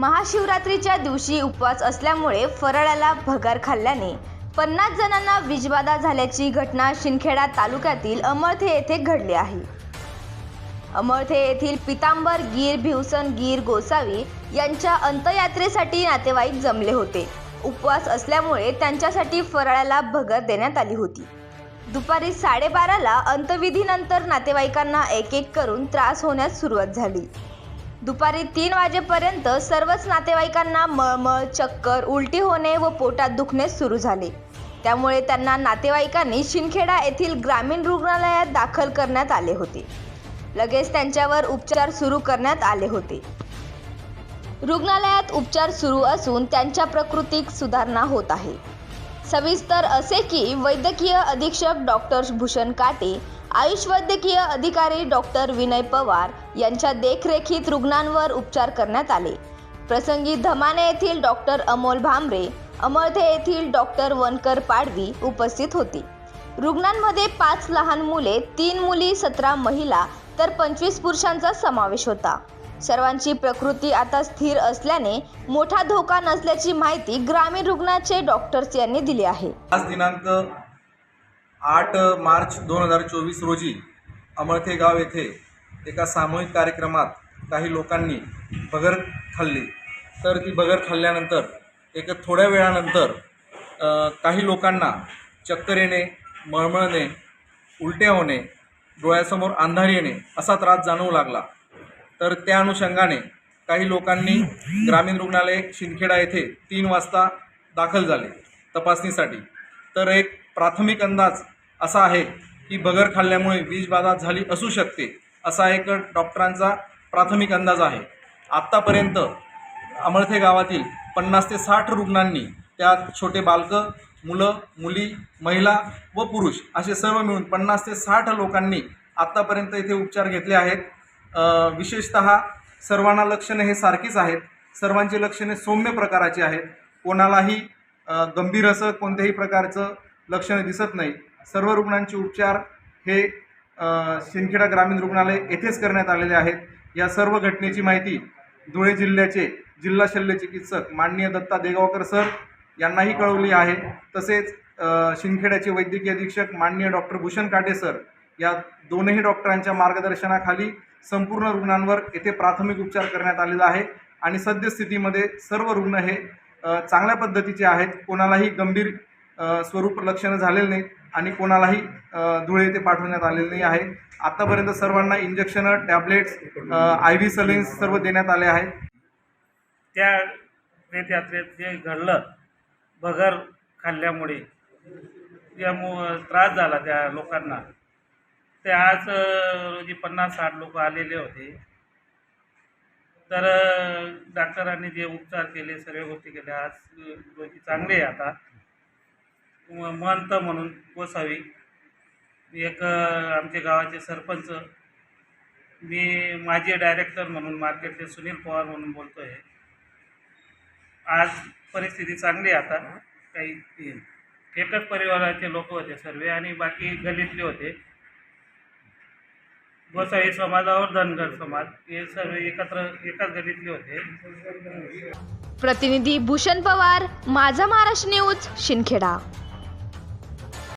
महाशिवरात्रीच्या दिवशी उपवास असल्यामुळे फराळाला भगार खाल्ल्याने पन्नास जणांना विजबाधा झाल्याची घटना शिंदखेडा तालुक्यातील अमळथे येथे घडली आहे. अमळथे येथील पितांबर गीर भिवसन गीर गोसावी यांच्या अंत्ययात्रेसाठी नातेवाईक जमले होते. उपवास असल्यामुळे त्यांच्यासाठी फराळाला भगर देण्यात आली होती. दुपारी साडेबाराला अंतविधीनंतर नातेवाईकांना एक एक करून त्रास होण्यास सुरुवात झाली. दुपारी तीन वाजेपर्यंत सर्वच नातेवाईकांना मळमळ चक्कर उलटी होणे व पोटात दुखणे सुरू झाले. त्यामुळे त्यांना नातेवाईकांनी शिंदखेडा येथील ग्रामीण रुग्णालयात दाखल करण्यात आले होते. लगेच त्यांच्यावर उपचार सुरू करण्यात आले होते. रुग्णालयात उपचार सुरू असून त्यांच्या प्रकृतीत सुधारणा होत आहे. सविस्तर असे की वैद्यकीय अधीक्षक डॉक्टर भूषण काटे आयुष वैद्यकीय अधिकारी डॉक्टर विनय पवार यांच्या देखरेखीत रुग्णांवर उपचार करण्यात आले. प्रसंगी धमाने येथील डॉक्टर अमोल भांबरे अमळथे येथील डॉक्टर वनकर पाडवी उपस्थित होती. रुग्णांमध्ये पाच लहान मुले तीन मुली सतरा महिला तर पंचवीस पुरुषांचा समावेश होता. सर्वांची प्रकृती आता स्थिर असल्याने मोठा धोका नसल्याची माहिती ग्रामीण रुग्णाचे डॉक्टर्स यांनी दिली आहे. आज दिनांक आठ मार्च दोन हजार चोवीस रोजी अमळथे गाव येथे एका सामूहिक कार्यक्रमात काही लोकांनी बगर खाल्ली. तर ती बगर खाल्ल्यानंतर एक थोड्या वेळानंतर काही लोकांना चक्कर येणे मळमळणे उलट्या होणे डोळ्यासमोर अंधार येणे असा त्रास जाणवू लागला. तर त्या अनुषंगाने काही लोकांनी ग्रामीण रुग्णालय शिंदखेडा येथे तीन वाजता दाखल झाले तपासणीसाठी. तर एक प्राथमिक अंदाज असा आहे की बगर खाल्ल्यामुळे विषबाधा झाली असू शकते असा एक डॉक्टरांचा प्राथमिक अंदाज आहे. आत्तापर्यंत अमळथे गावातील पन्नास ते साठ रुग्णांनी त्यात छोटे बालकं मुलं मुली महिला व पुरुष असे सर्व मिळून पन्नास ते साठ लोकांनी आत्तापर्यंत इथे उपचार घेतले आहेत. विशेषत विशेषतः सर्वांना लक्षणे हे सारखीच आहेत. सर्वांची लक्षणे सौम्य प्रकाराची आहेत. कोणालाही गंभीर असं कोणत्याही प्रकारचं लक्षणे दिसत नाही. सर्व रुग्णांचे उपचार हे शिंदखेडा ग्रामीण रुग्णालय येथेच करण्यात आलेले आहेत. या सर्व घटनेची माहिती धुळे जिल्ह्याचे जिल्हा शल्य चिकित्सक माननीय दत्ता देगावकर सर यांनाही कळवली आहे. तसेच शिंदखेड्याचे वैद्यकीय अधीक्षक माननीय डॉक्टर भूषण काटे सर या दोनही डॉक्टरांच्या मार्गदर्शनाखाली संपूर्ण रुग्णांवर येथे प्राथमिक उपचार करण्यात आलेला आहे. आणि सद्यस्थितीमध्ये सर्व रुग्ण हे चांगल्या पद्धतीचे आहेत. कोणालाही गंभीर स्वरूप लक्षणं झालेलं नाहीत आणि कोणालाही धुळे येथे पाठवण्यात आलेले नाही आहे. आत्तापर्यंत सर्वांना इंजेक्शनं टॅबलेट्स आय व्ही सलिन्स सर्व देण्यात आले आहेत त्या रथयात्रेत जे घडलं बगर खाल्ल्यामुळे त्यामुळं त्रास झाला त्या लोकांना. ते आज रोजी पन्नास साठ लोक आलेले होते. तर डॉक्टरांनी जे उपचार केले सर्व गोष्टी केल्या आज रोजी चांगले आहे आता. महंत म्हणून गोसावी एक आमच्या आमचे गावाचे सरपंच मी माझे डायरेक्टर म्हणून मार्केटचे सुनील पवार म्हणून बोलतो आहे आज परिस्थिती चांगली आहे आता. काही एकच परिवाराचे लोक होते सर्व आणि बाकी गलीतले होते. गोसावी समाजावर धनगर समाज हे सर्व एकत्र एकाच गलीतले होते. प्रतिनिधी भूषण पवार माझा महाराष्ट्र न्यूज शिंदखेडा.